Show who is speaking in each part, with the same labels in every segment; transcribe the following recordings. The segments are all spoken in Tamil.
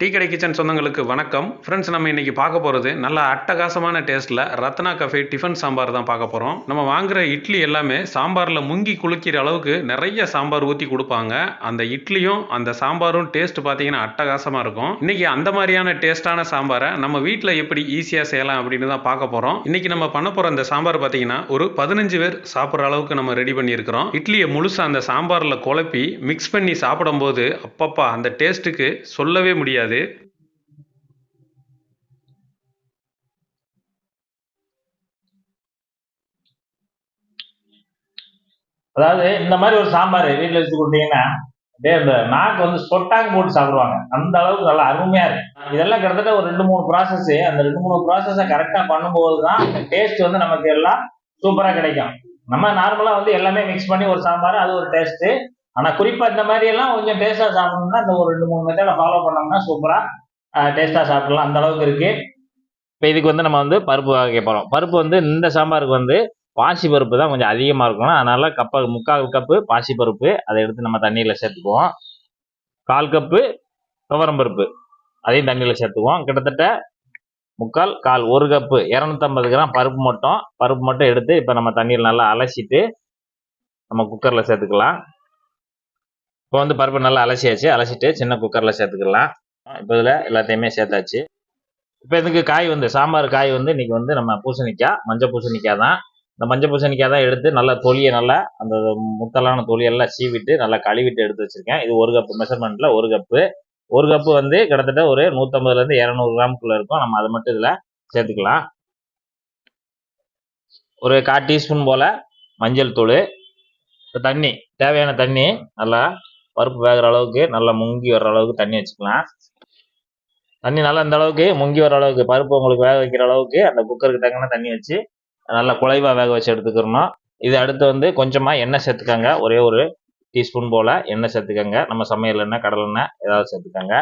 Speaker 1: டீ கடை கிச்சன் சொந்தங்களுக்கு வணக்கம். ஃப்ரெண்ட்ஸ் நம்ம இன்றைக்கி பார்க்க போகிறது நல்ல அட்டகாசமான டேஸ்ட்டில் ரத்னா கஃபே டிஃபன் சாம்பார் தான் பார்க்க போகிறோம் நம்ம வாங்குகிற இட்லி எல்லாமே சாம்பாரில் முங்கி குளிக்கிற அளவுக்கு நிறைய சாம்பார் ஊற்றி கொடுப்பாங்க. அந்த இட்லியும் அந்த சாம்பாரும் டேஸ்ட் பார்த்தீங்கன்னா அட்டகாசமாக இருக்கும். இன்றைக்கி அந்த மாதிரியான டேஸ்ட்டான சாம்பாரை நம்ம வீட்டில் எப்படி ஈஸியாக செய்யலாம் அப்படின்னு தான் பார்க்க போகிறோம் இன்றைக்கி நம்ம பண்ண போகிற அந்த சாம்பார் பார்த்தீங்கன்னா ஒரு பதினஞ்சு பேர் சாப்பிட்ற அளவுக்கு நம்ம ரெடி பண்ணியிருக்கிறோம். இட்லியை முழுசாக அந்த சாம்பாரில் குழப்பி மிக்ஸ் பண்ணி சாப்பிடும்போது அப்பப்பா அந்த டேஸ்ட்டுக்கு சொல்லவே முடியாது.
Speaker 2: அதாவது இந்த மாதிரி ஒரு சாம்பார் வீட்டில் வச்சு கொடுத்தீங்கன்னா அப்படியே இந்த நாக்கு வந்து சொட்டாங்க போட்டு சாப்பிடுவாங்க. அந்த அளவுக்கு நல்லா அருமையா இருக்கு இதெல்லாம் கிட்டத்தட்ட ஒரு ரெண்டு மூணு ப்ராசஸ் அந்த ரெண்டு மூணு ப்ராசஸை கரெக்டாக பண்ணும்போது தான் டேஸ்ட் வந்து நமக்கு எல்லாம் சூப்பராக கிடைக்கும். நம்ம நார்மலாக வந்து எல்லாமே மிக்ஸ் பண்ணி ஒரு சாம்பார் அது ஒரு டேஸ்ட்டு ஆனால் குறிப்பாக இந்த மாதிரி எல்லாம் கொஞ்சம் டேஸ்ட்டாக சாப்பிடணும்னா இந்த ஒரு ரெண்டு மூணு மெத்தடை ஃபாலோ பண்ணோம்னா சூப்பராக டேஸ்ட்டாக சாப்பிடலாம். அந்த அளவுக்கு இருக்கு. இப்போ இதுக்கு வந்து நம்ம வந்து பருப்பு வைக்க போகிறோம் பருப்பு வந்து இந்த சாம்பாருக்கு வந்து பாசி பருப்பு தான் கொஞ்சம் அதிகமாக இருக்கணும் அதனால கப்ப முக்கால் கப்பு பாசி பருப்பு அதை எடுத்து நம்ம தண்ணியில் சேர்த்துக்குவோம். கால் கப்பு துவரம் பருப்பு அதையும் தண்ணியில் சேர்த்துக்குவோம். கிட்டத்தட்ட முக்கால் கால் ஒரு கப்பு இரநூத்தம்பது கிராம் பருப்பு மட்டும் பருப்பு மட்டும் எடுத்து இப்போ நம்ம தண்ணியில் நல்லா அலசிட்டு நம்ம குக்கரில் சேர்த்துக்கலாம். இப்போ வந்து பருப்பு நல்லா அலசியாச்சு. அலசிட்டு சின்ன குக்கரில் சேர்த்துக்கலாம். இப்போ இதில் எல்லாத்தையுமே சேர்த்தாச்சு. இப்போ இதுக்கு காய் வந்து சாம்பார் காய் வந்து இன்றைக்கி வந்து நம்ம பூசணிக்காய் மஞ்சள் பூசணிக்காய் தான். இந்த மஞ்சள் பூசணிக்காய் தான் எடுத்து நல்லா தொலியை நல்லா அந்த முத்தலான தொலியெல்லாம் சீவிட்டு நல்லா கழுவிட்டு எடுத்து வச்சுருக்கேன். இது ஒரு கப்பு மெஷர்மெண்ட்டில் ஒரு கப்பு. ஒரு கப்பு வந்து கிட்டத்தட்ட ஒரு நூற்றம்பதுலேருந்து இரநூறு கிராமுக்குள்ளே இருக்கும். நம்ம அதை மட்டும் இதில் சேர்த்துக்கலாம். ஒரு கால் டீஸ்பூன் போல் மஞ்சள் தூள். இப்போ தண்ணி தேவையான தண்ணி நல்லா பருப்பு வேகிற அளவுக்கு நல்லா முங்கி வர்ற அளவுக்கு தண்ணி வச்சுக்கலாம். தண்ணி நல்லா இந்த அளவுக்கு முங்கி வர அளவுக்கு பருப்பு உங்களுக்கு வேக வைக்கிற அளவுக்கு அந்த குக்கருக்கு தக்கன தண்ணி வச்சு நல்லா குழைவாக வேக வச்சு எடுத்துக்கிறணும். இது அடுத்து வந்து கொஞ்சமாக எண்ணெய் சேர்த்துக்கோங்க. ஒரே ஒரு டீஸ்பூன் போல் எண்ணெய் சேர்த்துக்கோங்க. நம்ம சமையல் எண்ணெய் கடலை எண்ணெய் ஏதாவது சேர்த்துக்கோங்க.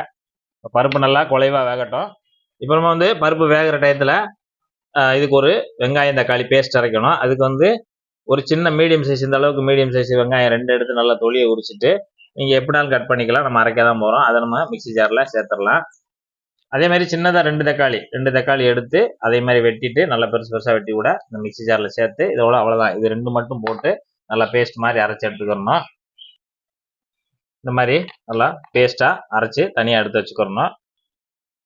Speaker 2: பருப்பு நல்லா குழைவாக வேகட்டும். இப்போ நம்ம வந்து பருப்பு வேகிற டயத்தில் இதுக்கு ஒரு வெங்காயம் தக்காளி பேஸ்ட் அரைக்கணும். அதுக்கு வந்து ஒரு சின்ன மீடியம் சைஸ் இந்த அளவுக்கு மீடியம் சைஸ் வெங்காயம் ரெண்டு எடுத்து நல்லா தொலியை உரிச்சிட்டு நீங்கள் எப்படினாலும் கட் பண்ணிக்கலாம். நம்ம அரைக்க தான் போகிறோம் அதை நம்ம மிக்ஸி ஜாரில் சேர்த்துடலாம். அதே மாதிரி சின்னதாக ரெண்டு தக்காளி ரெண்டு தக்காளி எடுத்து அதே மாதிரி வெட்டிட்டு நல்லா பெருசு பெருசாக வெட்டி கூட இந்த மிக்ஸி ஜாரில் சேர்த்து இதோட அவ்வளோதான் இது ரெண்டு மட்டும் போட்டு நல்லா பேஸ்ட் மாதிரி அரைச்சி எடுத்துக்கிறணும். இந்த மாதிரி நல்லா பேஸ்ட்டாக அரைச்சி தனியாக எடுத்து வச்சுக்கிறணும்.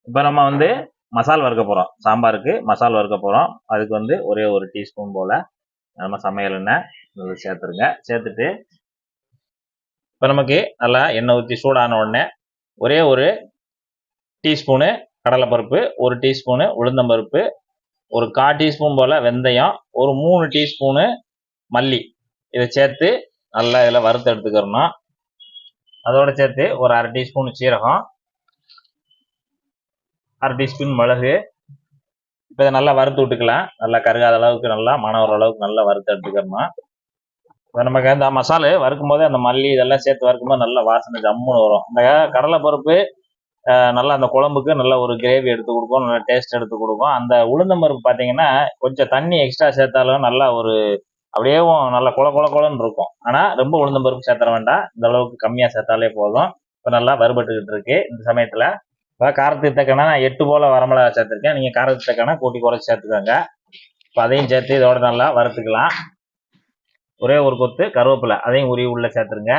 Speaker 2: இப்போ நம்ம வந்து மசால் வறுக்க போகிறோம் சாம்பாருக்கு மசால் வறுக்க போகிறோம் அதுக்கு வந்து ஒரே ஒரு டீஸ்பூன் போல் நம்ம சமையல் எண்ணெய் நல்லா சேர்த்துருங்க. சேர்த்துட்டு இப்போ நமக்கு நல்லா எண்ணெய் ஊற்றி சூடான உடனே ஒரே ஒரு டீஸ்பூனு கடலைப்பருப்பு ஒரு டீஸ்பூனு உளுந்தம்பருப்பு ஒரு கா டீஸ்பூன் போல் வெந்தயம் ஒரு மூணு டீஸ்பூனு மல்லி. இதை சேர்த்து நல்லா இதில் வறுத்து எடுத்துக்கிறணும் அதோடு சேர்த்து ஒரு அரை டீஸ்பூன் சீரகம் அரை டீஸ்பூன் மிளகு. இப்போ இதை நல்லா வறுத்து விட்டுக்கலாம். நல்லா கருகாத அளவுக்கு நல்லா மன அளவுக்கு நல்லா வறுத்து எடுத்துக்கிறணும் நமக்கு அந்த மசாலு வறுக்கும் போதே அந்த மல்லி இதெல்லாம் சேர்த்து வறுக்கும்போது நல்லா வாசனை ஜம்முன்னு வரும். இந்த கடலைப்பருப்பு நல்லா அந்த குழம்புக்கு நல்ல ஒரு கிரேவி எடுத்து கொடுக்கும் நல்ல டேஸ்ட் எடுத்து கொடுக்கும். அந்த உளுந்தம்பருப்பு பார்த்தீங்கன்னா கொஞ்சம் தண்ணி எக்ஸ்ட்ரா சேர்த்தாலும் நல்லா ஒரு அப்படியேவும் நல்லா குள குள குளன்னு இருக்கும். ஆனால் ரொம்ப உளுந்தம்பருப்பு சேர்த்துற வேண்டாம். இந்த அளவுக்கு கம்மியாக சேர்த்தாலே போதும். இப்போ நல்லா வறுபட்டுக்கிட்டு இருக்கு இந்த சமயத்தில். இப்போ காரத்துக்கு தக்கனா நான் எட்டு போல் வரமிளகா சேர்த்துருக்கேன். நீங்கள் காரத்துக்கு தக்கனா கூட்டி குறைச்சி சேர்த்துக்கோங்க. இப்போ அதையும் சேர்த்து இதோட நல்லா வறுத்துக்கலாம். ஒரே ஒரு கொத்து கருவேப்பிலை. அதையும் உருவி உள்ள சேர்த்துருங்க.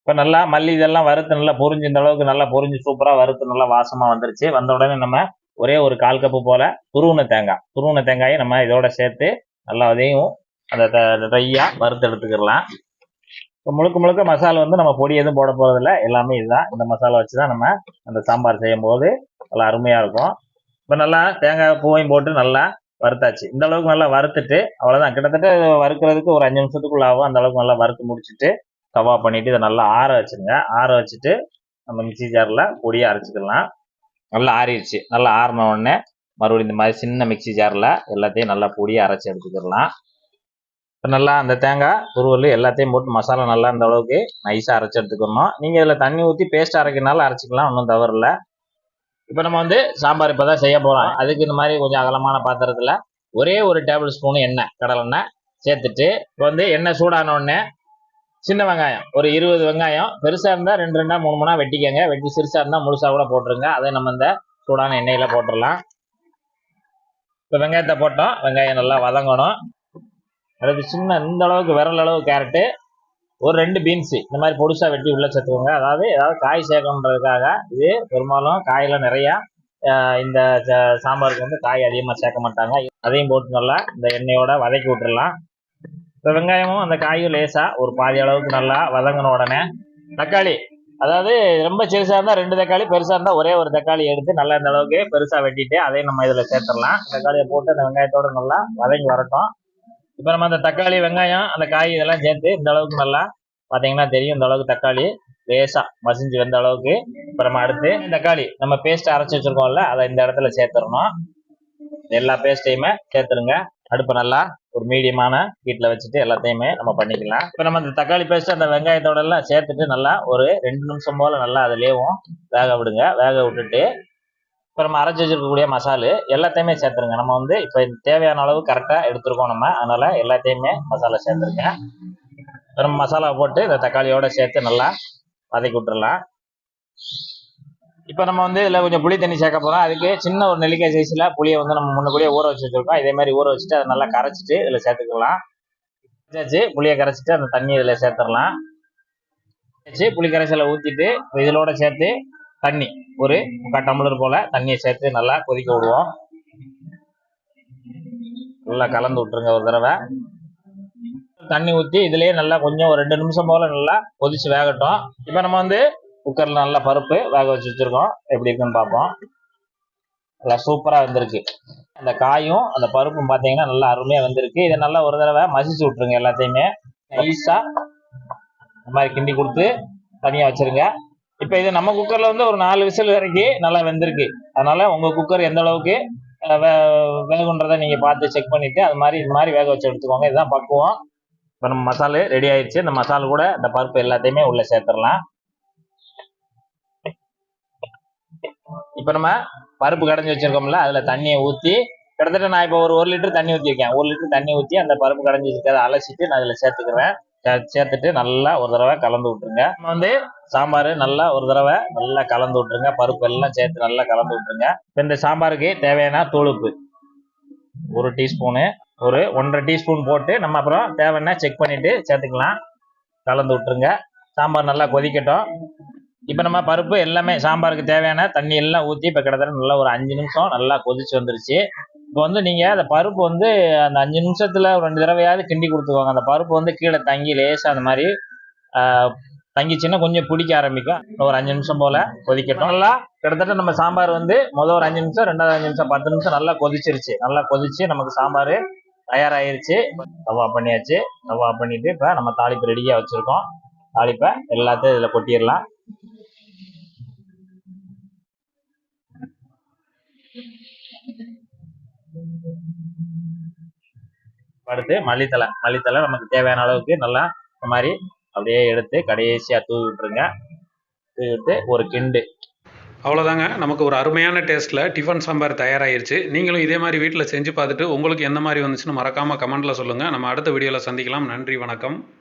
Speaker 2: இப்போ நல்லா மல்லி இதெல்லாம் வறுத்து நல்லா பொரிஞ்சு இந்த அளவுக்கு நல்லா பொரிஞ்சு சூப்பராக வறுத்து நல்லா வாசமாக வந்துருச்சு. வந்த உடனே நம்ம ஒரே ஒரு கால் கப்பு போல் துருவன தேங்காய். துருவன தேங்காயை நம்ம இதோட சேர்த்து நல்லா அதையும் அந்த ட்ரையாக வறுத்து எடுத்துக்கிடலாம். இப்போ முழுக்க முழுக்க மசாலா வந்து நம்ம பொடி எதுவும் போட போகிறதில்ல எல்லாமே இதுதான். இந்த மசாலா வச்சு தான் நம்ம அந்த சாம்பார் செய்யும் போது நல்லா அருமையாக இருக்கும். இப்போ நல்லா தேங்காய் பூவையும் போட்டு நல்லா வறுத்தாச்சு. இந்த அளவுக்கு நல்லா வறுத்துட்டு அவ்வளோதான் கிட்டத்தட்ட வறுக்கிறதுக்கு ஒரு அஞ்சு நிமிஷத்துக்குள்ள ஆகும். அந்த அளவுக்கு நல்லா வறுத்து முடிச்சுட்டு கவா பண்ணிவிட்டு இதை நல்லா ஆற வச்சுருங்க. ஆற வச்சுட்டு நம்ம மிக்சி ஜாரில் பொடியை அரைச்சிக்கலாம். நல்லா ஆறிடுச்சு. நல்லா ஆறின உடனே மறுபடியும் இந்த மாதிரி சின்ன மிக்சி ஜாரில் எல்லாத்தையும் நல்லா பொடியை அரைச்சி எடுத்துக்கிடலாம். இப்போ நல்லா அந்த தேங்காய் துருவல் எல்லாத்தையும் போட்டு மசாலா நல்லா இந்த அளவுக்கு நைஸாக அரைச்சி எடுத்துக்கணும். நீங்கள் இதில் தண்ணி ஊற்றி பேஸ்ட் அரைக்கிறனால அரைச்சிக்கலாம் ஒன்றும் தவறில்ல. இப்போ நம்ம வந்து சாம்பார் இப்போ தான் செய்ய போகிறோம் அதுக்கு இந்த மாதிரி கொஞ்சம் அகலமான பாத்திரத்தில் ஒரே ஒரு டேபிள் ஸ்பூன் எண்ணெய் கடலெண்ணெய் சேர்த்துட்டு இப்போ வந்து எண்ணெய் சூடான உடனே சின்ன வெங்காயம் ஒரு இருபது வெங்காயம் பெருசாக இருந்தால் ரெண்டு ரெண்டாக மூணு மூணா வெட்டிக்கங்க. வெட்டி சிறுசாக இருந்தால் முழுசாக கூட போட்டுருங்க. அதை நம்ம இந்த சூடான எண்ணெயில் போட்டுடலாம். இப்போ வெங்காயத்தை போட்டோம். வெங்காயம் நல்லா வதங்கணும். அடுத்து சின்ன இந்த அளவுக்கு விரல் அளவு கேரட்டு ஒரு ரெண்டு பீன்ஸு இந்த மாதிரி பொடிசாக வெட்டி உள்ள சேர்த்துக்கோங்க. அதாவது ஏதாவது காய் சேர்க்கணுன்றதுக்காக இது பெரும்பாலும் காயெல்லாம் நிறையா இந்த ச- சாம்பாருக்கு வந்து காய் அதிகமாக சேர்க்க மாட்டாங்க. அதையும் போட்டு நல்லா இந்த எண்ணெயோட வதக்கி விட்டுடலாம் இப்போ வெங்காயமும் அந்த காயும் லேசாக ஒரு பாதி அளவுக்கு நல்லா வதங்கின உடனே தக்காளி. அதாவது ரொம்ப சிறுசாக இருந்தால் ரெண்டு தக்காளி பெருசாக இருந்தால் ஒரே ஒரு தக்காளி எடுத்து நல்லா இந்த அளவுக்கு பெருசாக வெட்டிட்டு அதையும் நம்ம இதில் சேர்த்துடலாம். தக்காளியை போட்டு அந்த வெங்காயத்தோடு நல்லா வதங்கி வரட்டும். இப்போ நம்ம அந்த தக்காளி வெங்காயம் அந்த காய் இதெல்லாம் சேர்த்து இந்த அளவுக்கு நல்லா பார்த்தீங்கன்னா தெரியும். இந்த அளவுக்கு தக்காளி லேசாக மசிஞ்சு வந்த அளவுக்கு. இப்போ நம்ம அடுத்து தக்காளி நம்ம பேஸ்ட் அரைச்சி வச்சுருக்கோம்ல அதை இந்த இடத்துல சேர்த்துடணும். எல்லா பேஸ்ட்டையுமே சேர்த்துருங்க அடுப்பு நல்லா ஒரு மீடியமான வீட்டில் வச்சுட்டு எல்லாத்தையுமே நம்ம பண்ணிக்கலாம். இப்போ நம்ம அந்த தக்காளி பேஸ்ட் அந்த வெங்காயத்தோட எல்லாம் சேர்த்துட்டு நல்லா ஒரு ரெண்டு நிமிஷம் போல் நல்லா அதுலேயும் வேக விடுங்க. வேக விட்டுட்டு இப்போ நம்ம அரைச்சி வச்சிருக்கக்கூடிய மசாலு எல்லாத்தையுமே சேர்த்துருங்க. நம்ம வந்து இப்போ தேவையான அளவு கரெக்டாக எடுத்துருக்கோம் நம்ம. அதனால் எல்லாத்தையுமே மசாலா சேர்த்துருங்க நம்ம மசாலா போட்டு இந்த தக்காளியோட சேர்த்து நல்லா வதக்கி விட்டுறலாம். இப்போ நம்ம வந்து இதில் கொஞ்சம் புளி தண்ணி சேர்க்க போகிறோம் அதுக்கு சின்ன ஒரு நெல்லிக்காய் சைஸில் புளியை வந்து நம்ம முன்னக்கூடியே ஊற வச்சு வச்சுருக்கோம். இதே மாதிரி ஊற வச்சுட்டு அதை நல்லா கரைச்சிட்டு இதில் சேர்த்துக்கலாம். வச்சு புளியை கரைச்சிட்டு அந்த தண்ணி இதில் சேர்த்துடலாம் வச்சு புளி கரைசலை ஊற்றிட்டு இதோட சேர்த்து தண்ணி. ஒரு முக்கால் டம்ளர் போல் தண்ணியை சேர்த்து நல்லா கொதிக்க விடுவோம். நல்லா கலந்து விட்டுருங்க ஒரு தடவை. தண்ணி ஊற்றி இதுலேயே நல்லா கொஞ்சம் ஒரு ரெண்டு நிமிஷம் போல் நல்லா கொதிச்சு வேகட்டும். இப்போ நம்ம வந்து குக்கரில் நல்லா பருப்பு வேக வச்சு வச்சிருக்கோம். எப்படி இருக்குன்னு பார்ப்போம். நல்லா சூப்பராக வந்திருக்கு. அந்த காயும் அந்த பருப்பும் பார்த்தீங்கன்னா நல்லா அருமையாக வந்திருக்கு. இதை நல்லா ஒரு தடவை மசிச்சு விட்ருங்க எல்லாத்தையுமே. நைஸாக இந்த மாதிரி கிண்டி கொடுத்து தனியாக வச்சிருங்க. இப்போ இது நம்ம குக்கர்ல வந்து ஒரு நாலு விசில் வரைக்கும் நல்லா வெந்திருக்கு. அதனால உங்க குக்கர் எந்த அளவுக்கு வே- வேகுன்றதை நீங்க பார்த்து செக் பண்ணிட்டு அது மாதிரி இது மாதிரி வேக வச்சு எடுத்துக்கோங்க. இதுதான் பக்குவம். இப்போ நம்ம மசாலு ரெடி ஆயிடுச்சு இந்த மசாலா கூட இந்த பருப்பு எல்லாத்தையுமே உள்ள சேர்த்துடலாம். இப்போ நம்ம பருப்பு கடைஞ்சி வச்சிருக்கோம்ல அதுல தண்ணியை ஊத்தி கிட்டத்தட்ட நான் இப்போ ஒரு ஒரு லிட்டர் தண்ணி ஊற்றிருக்கேன் ஒரு லிட்டர் தண்ணி ஊற்றி அந்த பருப்பு கடைஞ்சி இருக்கிறத அலசிட்டு நான் இதில் சேர்த்துக்கிறேன். சேர்த்துட்டு நல்லா ஒரு தடவை கலந்து விட்டுருங்க. நம்ம வந்து சாம்பார் நல்லா ஒரு தடவை நல்லா கலந்து விட்டுருங்க. பருப்பு எல்லாம் சேர்த்து நல்லா கலந்து விட்டுருங்க. இப்போ இந்த சாம்பாருக்கு தேவையான தூளுப்பு ஒரு டீஸ்பூனு ஒரு ஒன்றரை டீஸ்பூன் போட்டு நம்ம அப்புறம் தேவைன்னா செக் பண்ணிட்டு சேர்த்துக்கலாம். கலந்து விட்டுருங்க. சாம்பார் நல்லா கொதிக்கட்டும். இப்போ நம்ம பருப்பு எல்லாமே சாம்பாருக்கு தேவையான தண்ணி எல்லாம் ஊற்றி இப்போ கிட்டத்தட்ட நல்லா ஒரு அஞ்சு நிமிஷம் நல்லா கொதிச்சு வந்துருச்சு. இப்போ வந்து நீங்கள் அந்த பருப்பு வந்து அந்த அஞ்சு நிமிஷத்தில் ஒரு ரெண்டு தடவையாவது கிண்டி கொடுத்துக்கோங்க. அந்த பருப்பு வந்து கீழே தங்கி லேசாக அந்த மாதிரி தங்கிச்சுன்னா கொஞ்சம் பிடிக்க ஆரம்பிக்கும். ஒரு அஞ்சு நிமிஷம் போல் கொதிக்கட்டும். நல்லா கிட்டத்தட்ட நம்ம சாம்பார் வந்து முதல் ஒரு அஞ்சு நிமிஷம் ரெண்டாவது அஞ்சு நிமிஷம் பத்து நிமிஷம் நல்லா கொதிச்சிருச்சு. நல்லா கொதிச்சு நமக்கு சாம்பார் தயாராகிருச்சு தவா பண்ணியாச்சு. தவா பண்ணிட்டு இப்போ நம்ம தாளிப்பு ரெடியாக வச்சுருக்கோம். தாளிப்பை எல்லாத்தையும் இதில் கொட்டிடலாம். அடுத்து மல்லித்தலை மல்லித்தலை நமக்கு தேவையான அளவுக்கு நல்லா இந்த மாதிரி அப்படியே எடுத்து கடைசியாக தூவி விட்டுருங்க. தூவி விட்டு ஒரு கிண்டு.
Speaker 1: அவ்வளோதாங்க நமக்கு ஒரு அருமையான டேஸ்ட்டில் டிஃபன் சாம்பார் தயாராகிருச்சு நீங்களும் இதே மாதிரி வீட்டில் செஞ்சு பார்த்துட்டு உங்களுக்கு எந்த மாதிரி வந்துச்சுன்னு மறக்காமல் கமெண்ட்டில் சொல்லுங்கள் நம்ம அடுத்த வீடியோவில் சந்திக்கலாம். நன்றி வணக்கம்.